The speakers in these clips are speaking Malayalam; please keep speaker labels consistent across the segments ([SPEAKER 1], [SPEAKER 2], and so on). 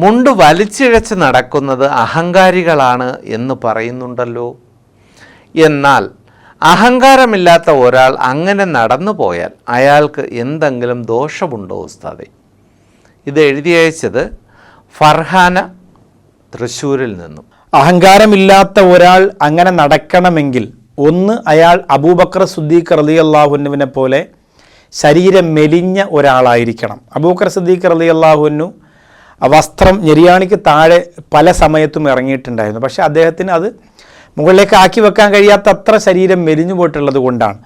[SPEAKER 1] മുണ്ട് വലിച്ചിഴച്ച് നടക്കുന്നത് അഹങ്കാരികളാണ് എന്ന് പറയുന്നുണ്ടല്ലോ. എന്നാൽ അഹങ്കാരമില്ലാത്ത ഒരാൾ അങ്ങനെ നടന്നു പോയാൽ അയാൾക്ക് എന്തെങ്കിലും ദോഷമുണ്ടോ ഉസ്താദെ? ഇത് എഴുതി അയച്ചത് ഫർഹാന തൃശ്ശൂരിൽ നിന്നും.
[SPEAKER 2] അഹങ്കാരമില്ലാത്ത ഒരാൾ അങ്ങനെ നടക്കണമെങ്കിൽ ഒന്ന് അയാൾ അബൂബക്കർ സുദ്ദീഖ് റലി അള്ളാഹുനുവിനെ പോലെ ശരീരം മെലിഞ്ഞ ഒരാളായിരിക്കണം. അബൂബക്കർ സുദ്ദീഖ് റലി അള്ളാഹുനു വസ്ത്രം ഞെരിയാണിക്ക് താഴെ പല സമയത്തും ഇറങ്ങിയിട്ടുണ്ടായിരുന്നു. പക്ഷേ അദ്ദേഹത്തിന് അത് മുകളിലേക്ക് ആക്കി വെക്കാൻ കഴിയാത്തത്ര ശരീരം മെലിഞ്ഞു പോയിട്ടുള്ളത് കൊണ്ടാണ്.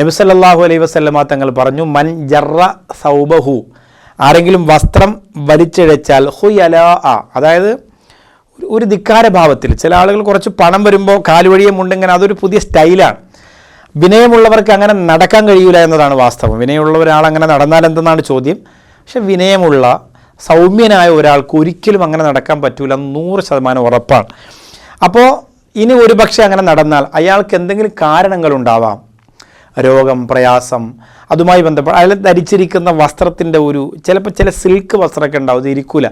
[SPEAKER 2] നബി അലൈ അലൈഹി വസല്ലമ തങ്ങൾ പറഞ്ഞു മൻ ജറ സൗബഹു. ആരെങ്കിലും വസ്ത്രം വലിച്ചിഴച്ചാൽ ഹുയല ആ അതായത് ഒരു- ധിക്കാരഭാവത്തിൽ ധിക്കാര ഭാവത്തിൽ ചില ആളുകൾ കുറച്ച് പണം വരുമ്പോൾ കാലുവഴിയെ മുണ്ടിങ്ങനെ അതൊരു പുതിയ സ്റ്റൈലാണ്. വിനയമുള്ളവർക്ക് അങ്ങനെ നടക്കാൻ കഴിയില്ല എന്നതാണ് വാസ്തവം. വിനയമുള്ള ഒരാൾ അങ്ങനെ നടന്നാൽ എന്തെന്നാണ് ചോദ്യം? പക്ഷെ വിനയമുള്ള സൗമ്യനായ ഒരാൾക്ക് ഒരിക്കലും അങ്ങനെ നടക്കാൻ പറ്റൂല നൂറ് ശതമാനം ഉറപ്പാണ്. അപ്പോൾ ഇനി ഒരു പക്ഷേ അങ്ങനെ നടന്നാൽ അയാൾക്ക് എന്തെങ്കിലും കാരണങ്ങളുണ്ടാവാം. രോഗം പ്രയാസം അതുമായി ബന്ധപ്പെട്ട് അയാൾ ധരിച്ചിരിക്കുന്ന വസ്ത്രത്തിന്റെ ഒരു ചിലപ്പോൾ ചില സിൽക്ക് വസ്ത്രമൊക്കെ ഉണ്ടാവും ഇരിക്കൂല.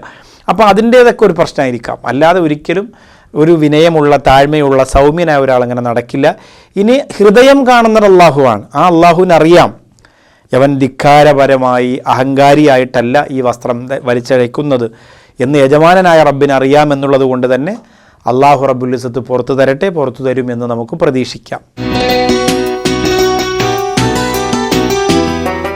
[SPEAKER 2] അപ്പോൾ അതിന്റേതൊക്കെ ഒരു പ്രശ്നമായിരിക്കാം. അല്ലാതെ ഒരിക്കലും ഒരു വിനയമുള്ള താഴ്മയുള്ള സൗമ്യനായ ഒരാൾ അങ്ങനെ നടക്കില്ല. ഇനി ഹൃദയം കാണുന്നത് അള്ളാഹുവാണ്. ആ അള്ളാഹുവിനറിയാം. യവൻ ധിക്കാരപരമായി അഹങ്കാരിയായിട്ടല്ല ഈ വസ്ത്രം വലിച്ചഴയ്ക്കുന്നത്. എന്ന് യജമാനനായ റബ്ബിന് അറിയാമെന്നുള്ളത് കൊണ്ട് തന്നെ അള്ളാഹു റബ്ബുലിസത്ത് പുറത്തു തരട്ടെ പുറത്തു തരും എന്ന് നമുക്ക് പ്രതീക്ഷിക്കാം.